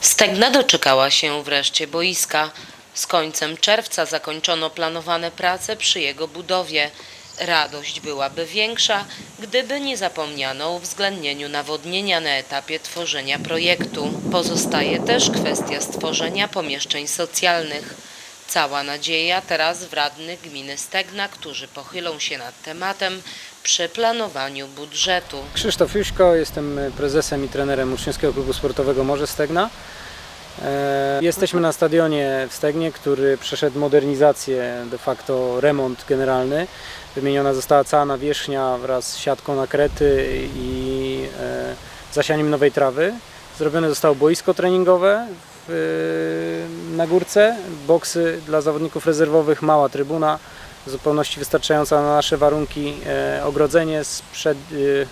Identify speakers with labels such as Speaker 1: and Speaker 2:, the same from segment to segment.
Speaker 1: Stegna doczekała się wreszcie boiska. Z końcem czerwca zakończono planowane prace przy jego budowie. Radość byłaby większa, gdyby nie zapomniano o uwzględnieniu nawodnienia na etapie tworzenia projektu. Pozostaje też kwestia stworzenia pomieszczeń socjalnych. Cała nadzieja teraz w radnych gminy Stegna, którzy pochylą się nad tematem przy planowaniu budżetu.
Speaker 2: Krzysztof Juśko, jestem prezesem i trenerem Uczniowskiego Klubu Sportowego Morze Stegna. E, Jesteśmy na stadionie w Stegnie, który przeszedł modernizację, de facto remont generalny. Wymieniona została cała nawierzchnia wraz z siatką nakrety i e, zasianiem nowej trawy. Zrobione zostało boisko treningowe w, na górce, boksy dla zawodników rezerwowych, mała trybuna, w zupełności wystarczająca na nasze warunki, e, ogrodzenie z, przed, e,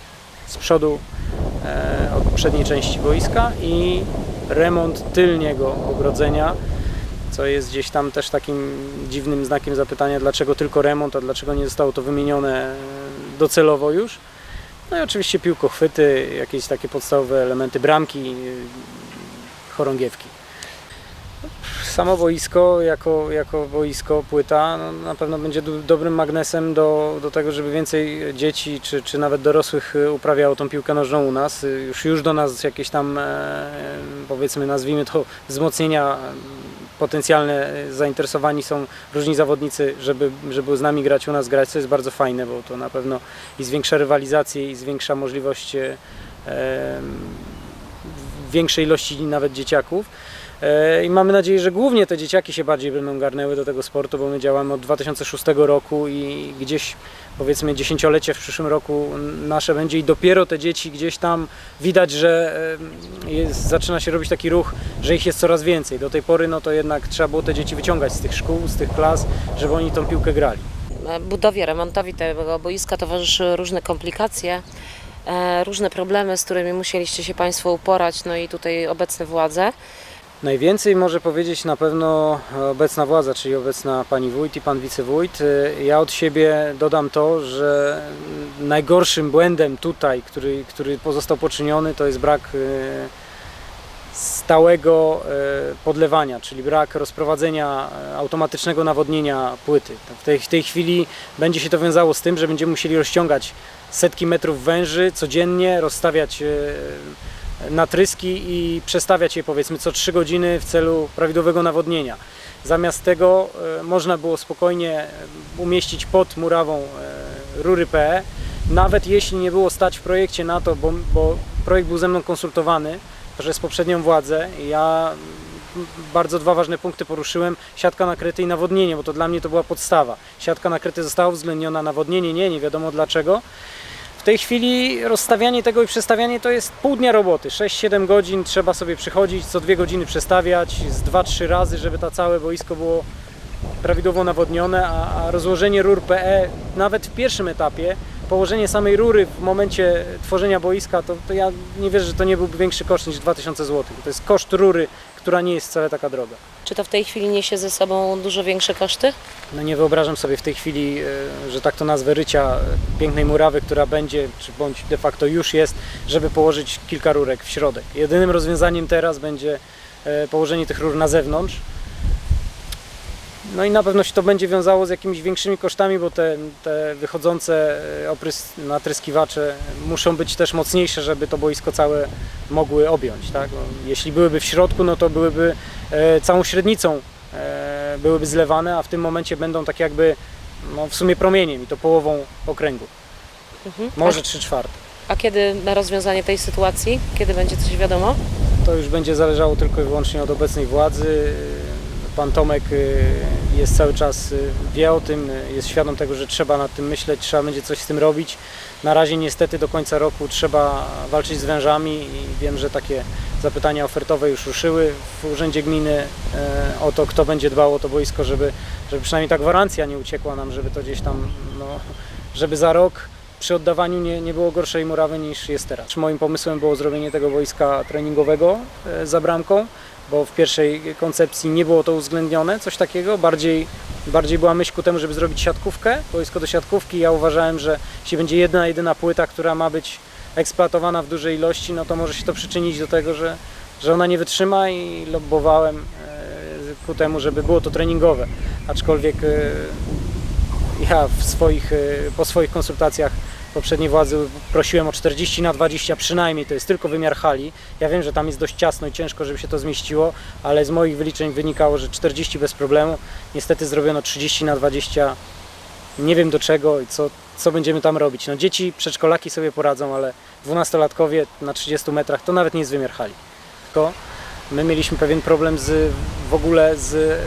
Speaker 2: z przodu e, od przedniej części boiska i remont tylniego ogrodzenia, co jest gdzieś tam też takim dziwnym znakiem zapytania, dlaczego tylko remont, a dlaczego nie zostało to wymienione e, docelowo już. No i oczywiście piłkochwyty, jakieś takie podstawowe elementy bramki, e, chorągiewki. Samo boisko jako, jako boisko, płyta no, na pewno będzie du- dobrym magnesem do, do tego, żeby więcej dzieci czy, czy nawet dorosłych y, uprawiało tą piłkę nożną u nas. Y, Już, już do nas jakieś tam e, powiedzmy nazwijmy to wzmocnienia e, potencjalne zainteresowani są różni zawodnicy, żeby, żeby z nami grać u nas grać, co jest bardzo fajne, bo to na pewno i zwiększa rywalizację i zwiększa możliwość e, e, większej ilości nawet dzieciaków. E, I mamy nadzieję, że głównie te dzieciaki się bardziej będą garnęły do tego sportu, bo my działamy od 2006 roku i gdzieś powiedzmy dziesięciolecie w przyszłym roku nasze będzie i dopiero te dzieci gdzieś tam widać, że e, jest, zaczyna się robić taki ruch, że ich jest coraz więcej. Do tej pory no to jednak trzeba było te dzieci wyciągać z tych szkół, z tych klas, żeby oni tą piłkę grali.
Speaker 1: budowie, remontowi tego boiska towarzyszy różne komplikacje, e, różne problemy, z którymi musieliście się Państwo uporać, no i tutaj obecne władze.
Speaker 2: Najwięcej może powiedzieć na pewno obecna władza, czyli obecna pani wójt i pan wicewójt. Ja od siebie dodam to, że najgorszym błędem tutaj, który, który pozostał poczyniony, to jest brak y, stałego y, podlewania, czyli brak rozprowadzenia y, automatycznego nawodnienia płyty. W tej, w tej chwili będzie się to wiązało z tym, że będziemy musieli rozciągać setki metrów węży codziennie, rozstawiać natryski i przestawiać je powiedzmy co 3 godziny w celu prawidłowego nawodnienia. Zamiast tego e, można było spokojnie e, umieścić pod murawą e, rury PE, nawet jeśli nie było stać w projekcie na to, bo, bo projekt był ze mną konsultowany przez poprzednią władzę. Ja bardzo dwa ważne punkty poruszyłem. Siatka nakryty i nawodnienie, bo to dla mnie to była podstawa. Siatka nakryty została uwzględniona, nawodnienie nie, nie wiadomo dlaczego. W tej chwili rozstawianie tego i przestawianie to jest pół dnia roboty. 6-7 godzin trzeba sobie przychodzić, co dwie godziny przestawiać z 2-3 razy, żeby to całe boisko było prawidłowo nawodnione, a, a rozłożenie rur PE nawet w pierwszym etapie, położenie samej rury w momencie tworzenia boiska, to, to ja nie wierzę, że to nie byłby większy koszt niż 2000 zł. To jest koszt rury, która nie jest wcale taka droga.
Speaker 1: Czy to w tej chwili niesie ze sobą dużo większe koszty?
Speaker 2: No nie wyobrażam sobie w tej chwili, e, że tak to nazwę, rycia e, pięknej murawy, która będzie, czy bądź de facto już jest, żeby położyć kilka rurek w środek. Jedynym rozwiązaniem teraz będzie e, położenie tych rur na zewnątrz. No i na pewno się to będzie wiązało z jakimiś większymi kosztami, bo te, te wychodzące e, oprys, natryskiwacze muszą być też mocniejsze, żeby to boisko całe mogły objąć. Tak? Bo jeśli byłyby w środku, no to byłyby e, całą średnicą e, byłyby zlewane, a w tym momencie będą tak jakby no, w sumie promieniem i to połową okręgu.
Speaker 1: Mhm.
Speaker 2: Może 3 czwarte.
Speaker 1: A, a kiedy na rozwiązanie tej sytuacji? Kiedy będzie coś wiadomo?
Speaker 2: To już będzie zależało tylko i wyłącznie od obecnej władzy. Pan Tomek y, jest cały czas, y, wie o tym, y, jest świadom tego, że trzeba nad tym myśleć, trzeba będzie coś z tym robić. Na razie niestety do końca roku trzeba walczyć z wężami i wiem, że takie zapytania ofertowe już ruszyły w Urzędzie Gminy o to, kto będzie dbał o to boisko, żeby, żeby przynajmniej ta gwarancja nie uciekła nam, żeby to gdzieś tam, no, żeby za rok przy oddawaniu nie, nie było gorszej murawy niż jest teraz. Moim pomysłem było zrobienie tego boiska treningowego za bramką, bo w pierwszej koncepcji nie było to uwzględnione, coś takiego. Bardziej, bardziej była myśl ku temu, żeby zrobić siatkówkę, boisko do siatkówki. Ja uważałem, że jeśli będzie jedna, jedyna płyta, która ma być eksploatowana w dużej ilości, no to może się to przyczynić do tego, że, że ona nie wytrzyma i lobbowałem e, ku temu, żeby było to treningowe. Aczkolwiek e, ja w swoich, e, po swoich konsultacjach poprzedniej władzy prosiłem o 40 na 20 przynajmniej, to jest tylko wymiar hali. Ja wiem, że tam jest dość ciasno i ciężko, żeby się to zmieściło, ale z moich wyliczeń wynikało, że 40 bez problemu. Niestety zrobiono 30 na 20. Nie wiem do czego i co, co będziemy tam robić. No dzieci, przedszkolaki sobie poradzą, ale 12-latkowie na 30 metrach to nawet nie jest wymiar hali. Tylko my mieliśmy pewien problem z, w ogóle z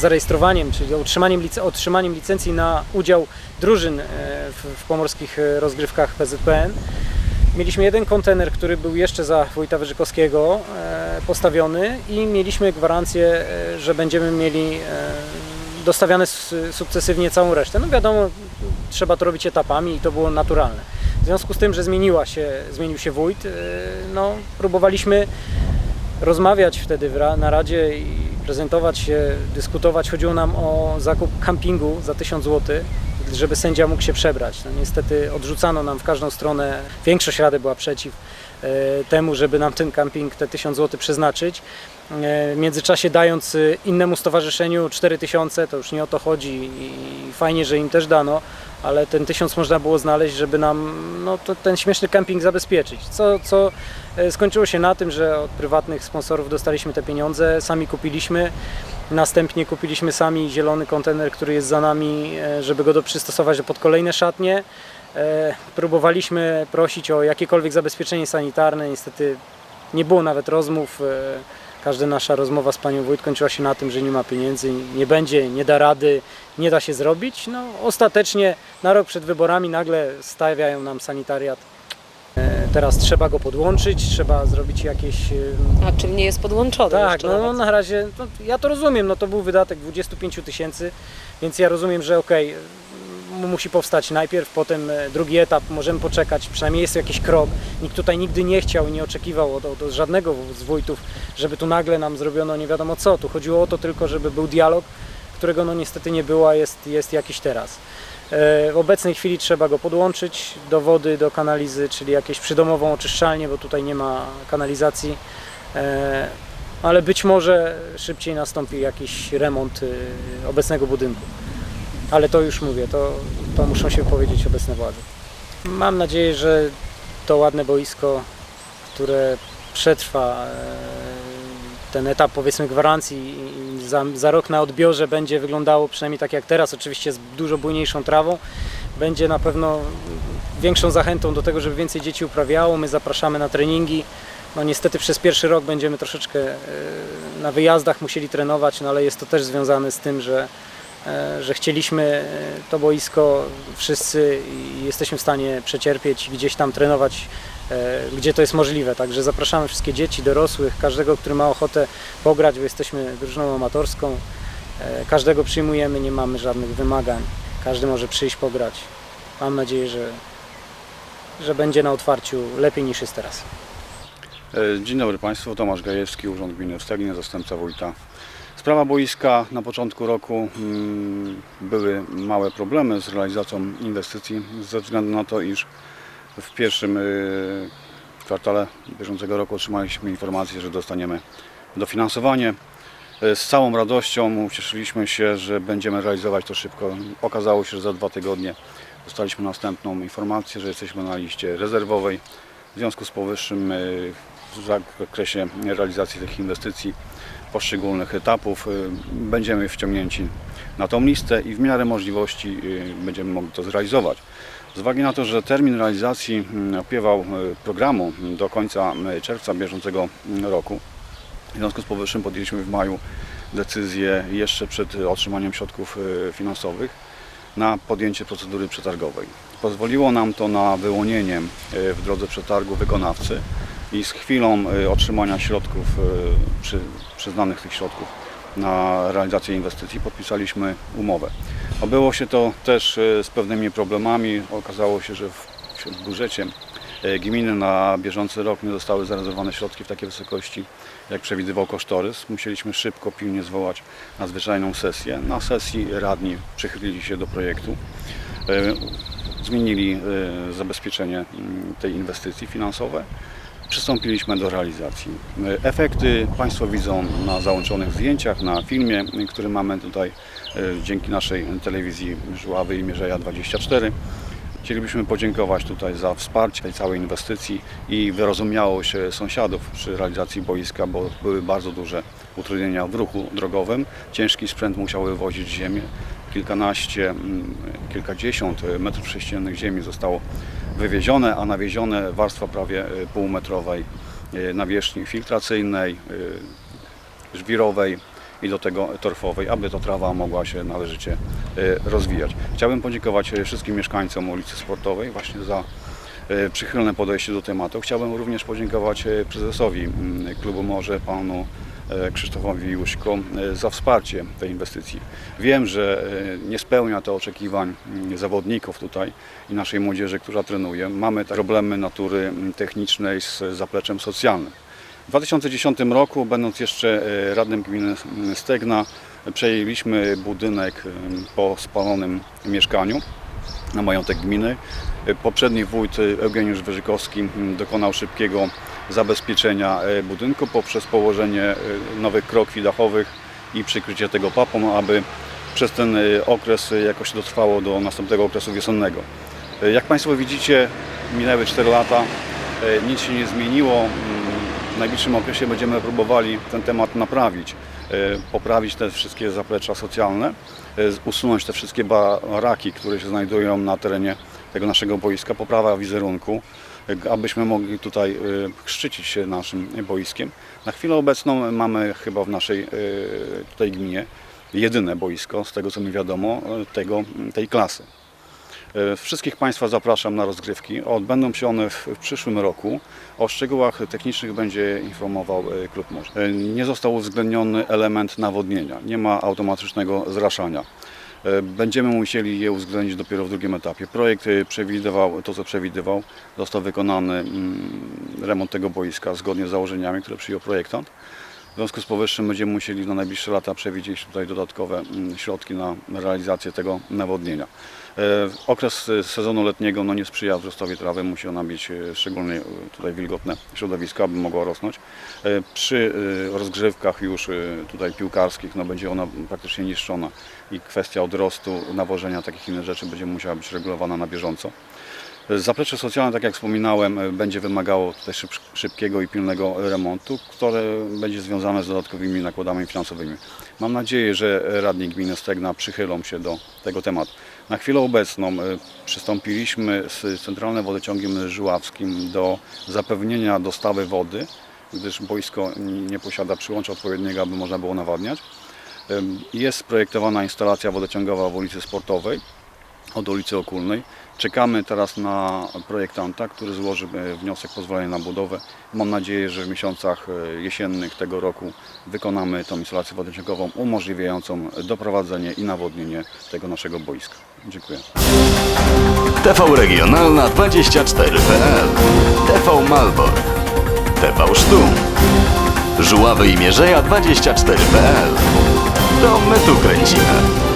Speaker 2: zarejestrowaniem, czyli otrzymaniem, lic- otrzymaniem licencji na udział drużyn e, w, w pomorskich e, rozgrywkach PZPN. Mieliśmy jeden kontener, który był jeszcze za wójta Wyżykowskiego e, postawiony i mieliśmy gwarancję, że będziemy mieli dostawiane sukcesywnie całą resztę. No wiadomo, trzeba to robić etapami i to było naturalne. W związku z tym, że zmieniła się, zmienił się wójt, no, próbowaliśmy rozmawiać wtedy na Radzie i prezentować się, dyskutować. Chodziło nam o zakup kampingu za 1000 zł, żeby sędzia mógł się przebrać. No, niestety odrzucano nam w każdą stronę, większość Rady była przeciw e, temu, żeby nam ten camping te 1000 zł przeznaczyć. E, W międzyczasie dając e, innemu stowarzyszeniu 4000, to już nie o to chodzi i fajnie, że im też dano, ale ten 1000 można było znaleźć, żeby nam no, to, ten śmieszny camping zabezpieczyć. Co, co e, skończyło się na tym, że od prywatnych sponsorów dostaliśmy te pieniądze, sami kupiliśmy. Następnie kupiliśmy sami zielony kontener, który jest za nami, e, żeby go przystosować pod kolejne szatnie. E, Próbowaliśmy prosić o jakiekolwiek zabezpieczenie sanitarne, niestety nie było nawet rozmów. Każda nasza rozmowa z panią wójt kończyła się na tym, że nie ma pieniędzy, nie będzie, nie da rady, nie da się zrobić. No, ostatecznie na rok przed wyborami nagle stawiają nam sanitariat. E, Teraz trzeba go podłączyć, trzeba zrobić jakieś e,
Speaker 1: A czym nie jest podłączony
Speaker 2: tak, no,
Speaker 1: nawet?
Speaker 2: na razie, no, ja to rozumiem, no to był wydatek 25 000 tysięcy, więc ja rozumiem, że okej, m- musi powstać najpierw, potem e, drugi etap, możemy poczekać, przynajmniej jest jakiś krok. Nikt tutaj nigdy nie chciał i nie oczekiwał od, od, żadnego z wójtów, żeby tu nagle nam zrobiono nie wiadomo co. Tu chodziło o to tylko, żeby był dialog, którego no niestety nie było, a jest, jest jakiś teraz. E, W obecnej chwili trzeba go podłączyć do wody, do kanalizy, czyli jakieś przydomową oczyszczalnię, bo tutaj nie ma kanalizacji. E, ale być może szybciej nastąpi jakiś remont obecnego budynku. Ale to już mówię, to, to muszą się powiedzieć obecne władze. Mam nadzieję, że to ładne boisko, które przetrwa e, ten etap powiedzmy gwarancji za, za rok na odbiorze będzie wyglądało przynajmniej tak jak teraz, oczywiście z dużo bujniejszą trawą, będzie na pewno większą zachętą do tego, żeby więcej dzieci uprawiało. My zapraszamy na treningi. No niestety przez pierwszy rok będziemy troszeczkę e, na wyjazdach musieli trenować, no ale jest to też związane z tym, że, że chcieliśmy e, to boisko wszyscy i jesteśmy w stanie przecierpieć gdzieś tam trenować, e, gdzie to jest możliwe. Także zapraszamy wszystkie dzieci, dorosłych, każdego, który ma ochotę pograć, bo jesteśmy drużyną amatorską. E, Każdego przyjmujemy, nie mamy żadnych wymagań. Każdy może przyjść pograć. Mam nadzieję, że, że będzie na otwarciu lepiej niż jest teraz.
Speaker 3: E, Dzień dobry Państwu, Tomasz Gajewski, Urząd Gminy w Stegnie, zastępca wójta. Sprawa boiska na początku roku mm, były małe problemy z realizacją inwestycji ze względu na to, iż w pierwszym y, kwartale bieżącego roku otrzymaliśmy informację, że dostaniemy dofinansowanie. E, Z całą radością ucieszyliśmy się, że będziemy realizować to szybko. Okazało się, że za dwa tygodnie dostaliśmy następną informację, że jesteśmy na liście rezerwowej. W związku z powyższym y, w zakresie realizacji tych inwestycji poszczególnych etapów y, będziemy wciągnięci na tą listę i w miarę możliwości y, będziemy mogli to zrealizować. Z uwagi na to, że termin realizacji mm, opiewał y, programu do końca czerwca bieżącego mm, roku, w związku z powyższym podjęliśmy w maju decyzję jeszcze przed otrzymaniem środków finansowych na podjęcie procedury przetargowej. Pozwoliło nam to na wyłonienie w drodze przetargu wykonawcy i z chwilą y, otrzymania środków, y, przy, przyznanych tych środków na realizację inwestycji podpisaliśmy umowę. Obyło się to też y, z pewnymi problemami. Okazało się, że w, w budżecie gminy na bieżący rok nie zostały zarezerwowane środki w takiej wysokości, jak przewidywał kosztorys. Musieliśmy szybko, pilnie zwołać nadzwyczajną sesję. Na sesji radni przychylili się do projektu. Zmienili zabezpieczenie mm, tej inwestycji finansowe przystąpiliśmy do realizacji. E, Efekty Państwo widzą na załączonych zdjęciach, na filmie, który mamy tutaj e, dzięki naszej telewizji Żuławy i Mierzeja 24. Chcielibyśmy podziękować tutaj za wsparcie tej całej inwestycji i wyrozumiałość sąsiadów przy realizacji boiska, bo były bardzo duże utrudnienia w ruchu drogowym. Ciężki sprzęt musiał wywozić ziemię. Kilkanaście, mm, kilkadziesiąt metrów sześciennych ziemi zostało wywiezione, a nawiezione warstwa prawie e, półmetrowej e, nawierzchni filtracyjnej, e, żwirowej i do tego torfowej, aby ta trawa mogła się należycie rozwijać. Chciałbym podziękować wszystkim mieszkańcom ulicy Sportowej właśnie za przychylne podejście do tematu. Chciałbym również podziękować prezesowi klubu Morze, panu Krzysztofowi Juśko e, za wsparcie tej inwestycji. Wiem, że e, nie spełnia to oczekiwań mm, zawodników tutaj i naszej młodzieży, która trenuje. Mamy problemy natury mm, technicznej z zapleczem socjalnym. W 2010 roku, będąc jeszcze e, radnym gminy Stegna, przejęliśmy budynek e, po spalonym mieszkaniu na majątek gminy. E, Poprzedni wójt e, Eugeniusz Wyżykowski dokonał szybkiego zabezpieczenia e, budynku poprzez położenie e, nowych krokwi dachowych i przykrycie tego papą, aby przez ten e, okres jakoś dotrwało do następnego okresu wiosennego. Jak Państwo widzicie, minęły 4 lata, nic się nie zmieniło. Mm, W najbliższym okresie będziemy próbowali ten temat naprawić, poprawić te wszystkie zaplecza socjalne, usunąć te wszystkie baraki, które się znajdują na terenie tego naszego boiska, poprawa wizerunku, abyśmy mogli tutaj szczycić się naszym boiskiem. Na chwilę obecną mamy chyba w naszej e, tutaj gminie jedyne boisko, z tego co mi wiadomo, e, tego, tej klasy. Wszystkich Państwa zapraszam na rozgrywki. Odbędą się one w, przyszłym roku. O szczegółach technicznych będzie informował klub Morze. E, Nie został uwzględniony element nawodnienia. Nie ma automatycznego zraszania. E, Będziemy musieli je uwzględnić dopiero w drugim etapie. Projekt e, przewidywał to, co przewidywał. Został wykonany mm, remont tego boiska zgodnie z założeniami, które przyjął projektant. W związku z powyższym będziemy musieli na najbliższe lata przewidzieć tutaj dodatkowe mm, środki na realizację tego nawodnienia. E, Okres e, sezonu letniego no, nie sprzyja wzrostowi trawy, musi ona mieć e, szczególnie tutaj wilgotne środowisko, aby mogła rosnąć. Przy rozgrzewkach już tutaj piłkarskich no, będzie ona praktycznie niszczona i kwestia odrostu, nawożenia, takich innych rzeczy będzie musiała być regulowana na bieżąco. Zaplecze socjalne, tak jak wspominałem, e, będzie wymagało tutaj szyb, szybkiego i pilnego remontu, które będzie związane z dodatkowymi nakładami finansowymi. Mam nadzieję, że radni gminy Stegna przychylą się do tego tematu. Na chwilę obecną e, przystąpiliśmy z Centralnym Wodociągiem Żuławskim do zapewnienia dostawy wody, gdyż boisko nie posiada przyłącza odpowiedniego, aby można było nawadniać. Em, Jest projektowana instalacja wodociągowa w ulicy Sportowej od ulicy Okulnej. Czekamy teraz na projektanta, który złoży e, wniosek pozwolenia na budowę. Mam nadzieję, że w miesiącach e, jesiennych tego roku wykonamy tą instalację wodociągową umożliwiającą doprowadzenie i nawodnienie tego naszego boiska. Dziękuję.
Speaker 4: TV Regionalna 24.pl TV Malbork TV Sztum Żuławy i Mierzeja 24.pl To my tu kręcimy.